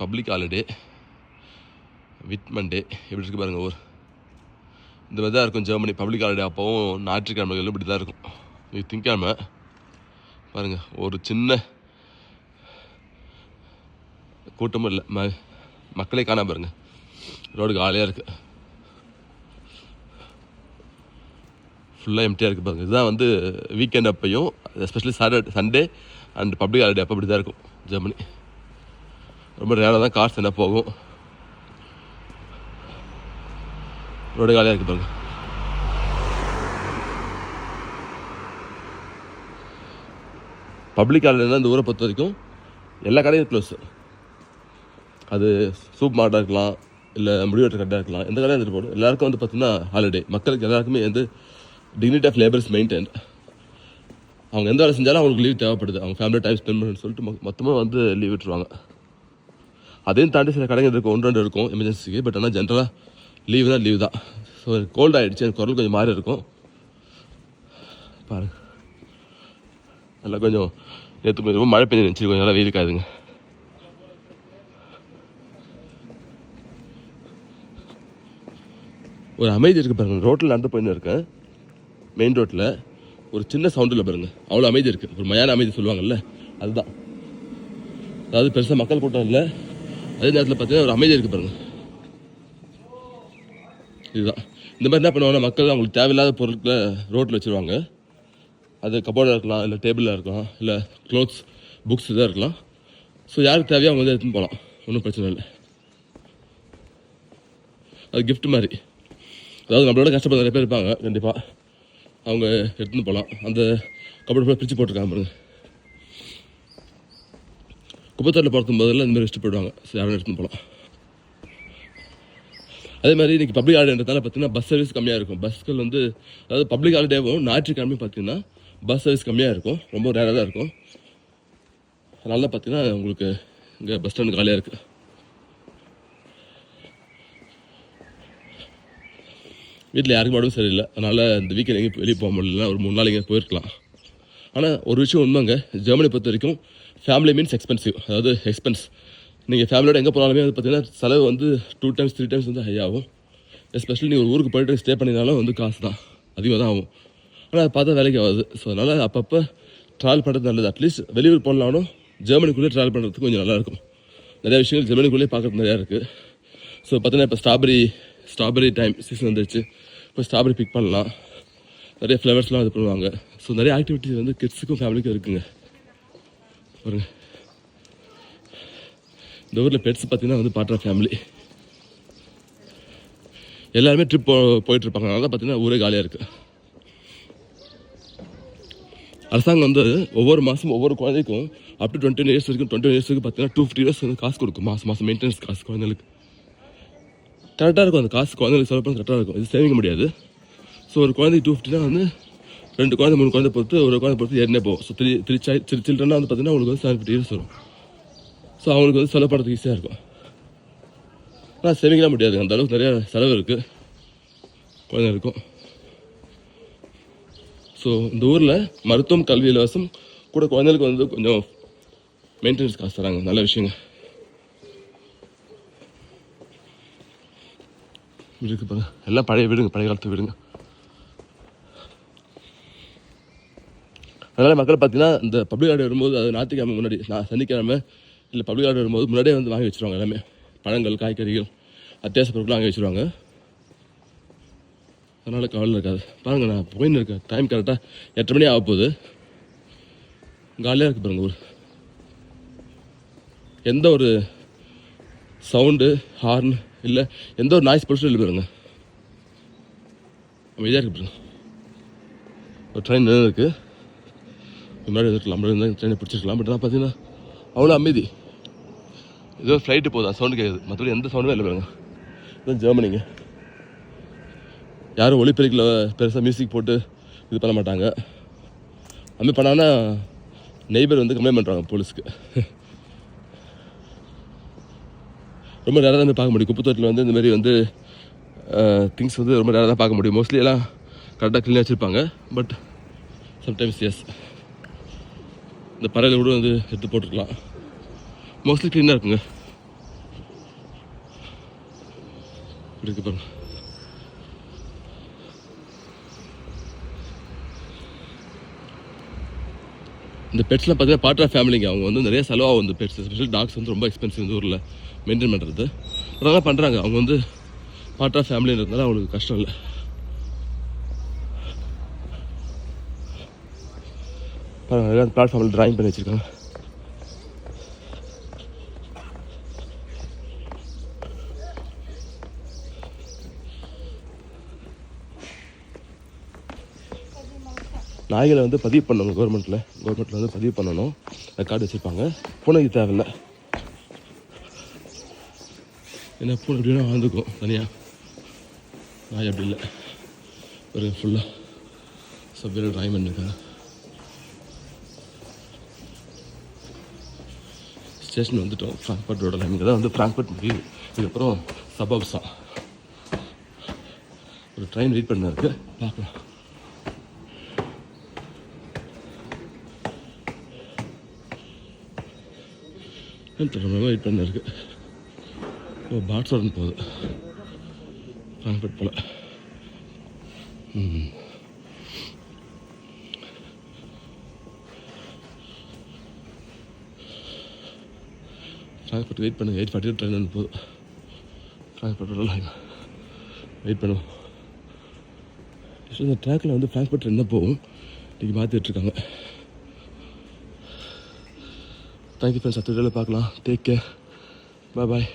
Public holiday விட்மண்டே எப்படி இருக்கு பாருங்கள் ஊர். இந்த மாதிரி தான் இருக்கும் ஜெர்மனி பப்ளிக் ஹாலிடே அப்போவும் ஞாயிற்றுக்கிழமைகள் இப்படி தான் இருக்கும். இது திங்கக்கிழமை. பாருங்கள் ஒரு சின்ன கூட்டமும் இல்லை. ம மக்களே காணாம பாருங்க. ரோடு காலியாக இருக்குது ஃபுல்லாக எம்டியாக இருக்குது பாருங்க. இதுதான் வந்து வீக்கெண்ட் அப்பையும் especially Saturday Sunday and public holiday அப்போ இப்படி தான் இருக்கும் ஜெர்மனி ரொம்ப ரேராக தான் காசு என்ன போகும். ரோடு காலியாக இருக்குது பாருங்க. பப்ளிக் காலையில் இந்த ஊரை பொறுத்த வரைக்கும் எல்லா கடையும் க்ளோஸ் அது சூப் மார்ட்டாக இருக்கலாம் இல்லை முடிவெட்டு கடையாக இருக்கலாம் எந்த கடையாக இருந்துட்டு போடும் எல்லாருக்கும் வந்து பார்த்திங்கன்னா ஹாலிடே மக்களுக்கு எல்லாருக்குமே வந்து டிக்னிட்டி ஆஃப் லேபர்ஸ் மெயின்டைன் அவங்க எந்த வேலை செஞ்சாலும் அவங்களுக்கு லீவ் தேவைப்படுது. அவங்க ஃபேமிலி டைம் ஸ்பெண்ட் பண்ணுன்னு சொல்லிட்டு மொத்தமாக வந்து லீவ் விட்டுருவாங்க. அதையும் தாண்டி சில கடைகள் இருக்கும் ஒன்று ரெண்டு இருக்கும் எமர்ஜென்சிக்கு பட் ஆனால் ஜென்ரலாக லீவ் தான் லீவ் தான். ஸோ கோல்ட் ஆகிடுச்சு எனக்கு குரல் கொஞ்சம் மாறி இருக்கும். பாருங்க. நல்லா கொஞ்சம் நேற்று கொஞ்சம் ரொம்ப மழை பெஞ்சு கொஞ்சம் நல்லா வெயில் ஒரு அமைதி இருக்குது பாருங்கள் ரோட்டில் நடந்து போயின்னு இருக்கேன். மெயின் ரோட்டில் ஒரு சின்ன சவுண்டில் பாருங்கள் அவ்வளோ அமைதி இருக்குது ஒரு மயான அமைதி சொல்லுவாங்கல்ல அதுதான். அதாவது பெருசாக மக்கள் கூட்டம் இல்லை. அதே நேரத்தில் பார்த்தீங்கன்னா ஒரு அமைதி இருக்குது பாருங்க. இதுதான். இந்த மாதிரி என்ன பண்ணுவாங்கன்னா மக்கள் அவங்களுக்கு தேவையில்லாத பொருட்களை ரோட்டில் வச்சுருவாங்க. அது கபோர்டாக இருக்கலாம் இல்லை டேபிளாக இருக்கலாம் இல்லை க்ளோத்ஸ் புக்ஸ் இதாக இருக்கலாம். ஸோ யாருக்கு தேவையோ அவங்க வந்து எடுத்துன்னு போகலாம். ஒன்றும் பிரச்சனை இல்லை. அது கிஃப்ட் மாதிரி. அதாவது நம்மளோட கஷ்டப்படுற நிறைய பேர் இருப்பாங்க கண்டிப்பாக அவங்க எடுத்துன்னு போகலாம். அந்த கபோர்டு பிரித்து போட்டிருக்காங்க பாருங்கள் குப்பத்தோட்டில் பார்க்கும் போதெல்லாம் இந்த மாதிரி வச்சுட்டு போயிடுவாங்க. சரி யாரும் எடுத்துன்னு போகலாம் அதே மாதிரி இன்றைக்கி பப்ளிக் ஹாலிடேன்றதால பார்த்தீங்கன்னா பஸ் சர்வீஸ் கம்மியாக இருக்கும். பஸ்கள் வந்து அதாவது பப்ளிக் ஹாலிடேவும் ஞாயிற்றுக்கிழமை பார்த்தீங்கன்னா பஸ் சர்வீஸ் கம்மியாக இருக்கும். ரொம்ப ரேராக தான் இருக்கும். அதனால பார்த்தீங்கன்னா உங்களுக்கு இங்கே பஸ் ஸ்டாண்டு காலியாக இருக்குது வீட்டில் யாருக்கும் உடம்பு சரியில்லை. அதனால் இந்த வீக்கெண்ட் எங்கேயும் வெளியே போக முடியலன்னா ஒரு மூணு நாள் எங்கேயும் போயிருக்கலாம். ஆனால் ஒரு விஷயம் உண்மைங்க. ஜெர்மனி பொறுத்த வரைக்கும் ஃபேமிலி மீன்ஸ் எக்ஸ்பென்சிவ் அதாவது எக்ஸ்பென்ஸ் நீங்கள் ஃபேமிலியோட எங்கே போனாலுமே அது பார்த்தீங்கன்னா செலவு வந்து டூ டைம்ஸ் த்ரீ டைம்ஸ் வந்து ஹை ஆகும். எஸ்பெஷலி நீங்கள் ஒரு ஊருக்கு போயிட்டு ஸ்டே பண்ணினாலும் வந்து காசு தான் அதிகமாக தான் ஆகும். ஆனால் அதை பார்த்தா வேலைக்கு ஆகாது. ஸோ அதனால் அப்பப்போ ட்ராவல் பண்ணுறது நல்லது. அட்லீஸ்ட் வெளியூர் போனாலும் ஜெர்மனிக்குள்ளே ட்ராவல் பண்ணுறதுக்கு கொஞ்சம் நல்லாயிருக்கும். நிறையா விஷயங்கள் ஜெர்மனிக்குள்ளேயே பார்க்குறது நிறையா இருக்குது ஸோ பார்த்தீங்கன்னா இப்போ ஸ்ட்ராபெரி ஸ்ட்ராபெரி டைம் சீசன் வந்துருச்சு. இப்போ ஸ்ட்ராபெரி பிக் பண்ணலாம். நிறைய ஃப்ளவர்ஸ்லாம் இது பண்ணுவாங்க. ஸோ நிறைய ஆக்டிவிட்டிஸ் வந்து கிட்ஸுக்கும் ஃபேமிலிக்கும் இருக்குங்க. பாருங்க. இந்த ஊரில் பெட்ஸ் பார்த்தீங்கன்னா வந்து பாட்டுற ஃபேமிலி எல்லாருமே ட்ரிப் போ போயிட்டுருப்பாங்க. அதனால் அதனால பார்த்தீங்கன்னா ஊரே காலியாக இருக்குது அரசாங்கம் வந்து ஒவ்வொரு மாதம் ஒவ்வொரு குழந்தைக்கும் அப் டு டுவெண்ட்டி இயர்ஸ் வரைக்கும் டுவெண்ட்டி இயர்ஸ் வரைக்கும் பார்த்தீங்கன்னா டூ ஃபிஃப்டி இயர்ஸ் வந்து காசு கொடுக்கும். மாதம் மாதம் மெயின்டெனன்ஸ் காசு குழந்தைகளுக்கு. கரெக்டாக இருக்கும். அந்த காசு குழந்தைங்களுக்கு செலவு பண்ண கரெக்டாக இருக்கும். இது சேவிங்க முடியாது. ஸோ ஒரு குழந்தைக்கு டூ ஃபிஃப்டினா வந்து ரெண்டு குழந்தை மூணு குழந்தை பொறுத்து ஒரு குழந்தை பொறுத்து ஏறினே போகும் ஸோ த்ரீ த்ரீ சை த்ரீ வந்து பார்த்தீங்கன்னா அவங்களுக்கு வந்து செவன் ஃபிஃப்டி இயர்ஸ் வரும் ஸோ அவங்களுக்கு வந்து செலவு பண்ணுறதுக்கு ஈஸியாக இருக்கும். ஆனால் சேவிங்கலாம் முடியாது. அந்த அளவுக்கு நிறையா செலவு இருக்குது குழந்தைங்களுக்கும் ஸோ இந்த ஊரில் மருத்துவம் கல்வி இலவசம் கூட குழந்தைகளுக்கு வந்து கொஞ்சம் மெயின்டெனன்ஸ் காசு தராங்க. நல்ல விஷயங்க. வீடு இருக்கு பாருங்க. எல்லாம் பழைய வீடுங்க. பழைய காலத்து வீடுங்க. அதனால் மக்கள் பார்த்தீங்கன்னா இந்த பப்ளிக் ஆர்டர் வரும்போது அது ஞாயிற்றுக்கிழமை முன்னாடி நான் சனிக்கிழமை இல்லை பப்ளிக் ஆர்டர் வரும்போது முன்னாடியே வந்து வாங்கி வச்சுருவாங்க எல்லாமே. பழங்கள் காய்கறிகள் அத்தியாவசிய பொருட்கள் வாங்கி வச்சுருவாங்க. அதனால் கவலை இருக்காது. பாருங்க நான் போயின்னு இருக்கேன் டைம் கரெக்டாக எட்டு மணி ஆக போகுது. காலியாக இருக்குது பாருங்க ஊர். எந்த ஒரு சவுண்டு ஹார்ன் இல்லை எந்த ஒரு நாய்ஸ் பொல்யூஷன் இல்லை பாருங்க. அமைதியாக இருக்கு பாருங்க. ஒரு ட்ரெயின் நின்று முன்னாடி இருக்கலாம் இருந்தால் ட்ரெயினை பிடிச்சிருக்கலாம். பட் ஆனால் பார்த்தீங்கன்னா அவ்வளோ அமைதி. ஏதோ ஃப்ளைட்டு போதா சவுண்டு கேட்குது மற்றபடி எந்த சவுண்டுமே இல்லை பாருங்க. இதுதான் ஜெர்மனிங்க யாரும் ஒளிப்பெருக்கில் பெருசாக மியூசிக் போட்டு இது பண்ண மாட்டாங்க. அதுமாதிரி பண்ணாங்கன்னா நெய்பர் வந்து கம்ப்ளைண்ட் பண்ணுறாங்க போலீஸ்க்கு ரொம்ப நேரம் தான் பார்க்க முடியும். குப்பத்தோட்டில் வந்து இந்த மாதிரி வந்து திங்ஸ் வந்து ரொம்ப நேரம் தான் பார்க்க முடியும். மோஸ்ட்லி எல்லாம் கரெக்டாக க்ளீனாக வச்சுருப்பாங்க. பட் சம்டைம்ஸ் எஸ் இந்த பறவையில் கூட வந்து எடுத்து போட்டுருக்கலாம். மோஸ்ட்லி க்ளீனாக இருக்குங்க. இப்படி இருக்கு பாருங்க. இந்த பெட்ஸ்லாம் பார்த்தீங்கன்னா பார்ட் ஆஃப் ஃபேமிலிங்க அவங்க வந்து நிறைய செலவாகும் இந்த பெட்ஸ் ஸ்பெஷல் டாக்ஸ் வந்து ரொம்ப எக்ஸ்பென்சிவ் இந்த ஊரில். மெயின்டைன் பண்ணுறது அதெல்லாம் பண்ணுறாங்க அவங்க வந்து பார்ட் ஆஃப் ஃபேமிலின்றதுனால அவங்களுக்கு கஷ்டம் இல்லை. அந்த பிளாட்ஃபார்மில் ட்ராயிங் பண்ணி வச்சுருக்காங்க. நாய்களை வந்து பதிவு பண்ணணும் கவர்மெண்ட்டில் கவர்மெண்ட்டில் வந்து பதிவு பண்ணணும். ரெக்கார்டு வச்சுருப்பாங்க. பூனைக்கு தேவையில்லை. ஏன்னா பூனை எப்படின்னா வாழ்ந்துக்கும் தனியாக நாய் அப்படி இல்லை. ஒரு ஃபுல்லாக சப்ஜெக்ட் ட்ராயிங் பண்ணியிருக்காங்க ஸ்டேஷன் வந்துட்டோம். ஃப்ராங்க்பர்ட் ரோடில் இங்கே தான் வந்து ஃப்ராங்க்பர்ட் முடியுது. இதுக்கப்புறம் சபப்ஸ் ஒரு ட்ரெயின் வெயிட் பண்ண இருக்கு. பார்க்கலாம். ரொம்ப வெயிட் பண்ண இருக்கு. ஓ பாட்ஸ் போகுது. ஃப்ராங்க்பர்ட் போல். ம். டிரான்ஸ்போர்ட் வெயிட் பண்ணுங்கள் எயிட் ஃபார்ட்டி ட்ரெயின் வந்து டிரான்ஸ்போர்ட் லைன் வெயிட் பண்ணுவோம். இந்த ட்ராக்கில் வந்து டிரான்ஸ்போர்ட் ட்ரெயின் தான் போகும். இன்றைக்கி மாற்றிட்டுருக்காங்க தேங்க்யூ ஃப்ரெண்ட்ஸ் அடுத்த வீடியோவில் பார்க்கலாம். டேக் கேர் பாய் பாய்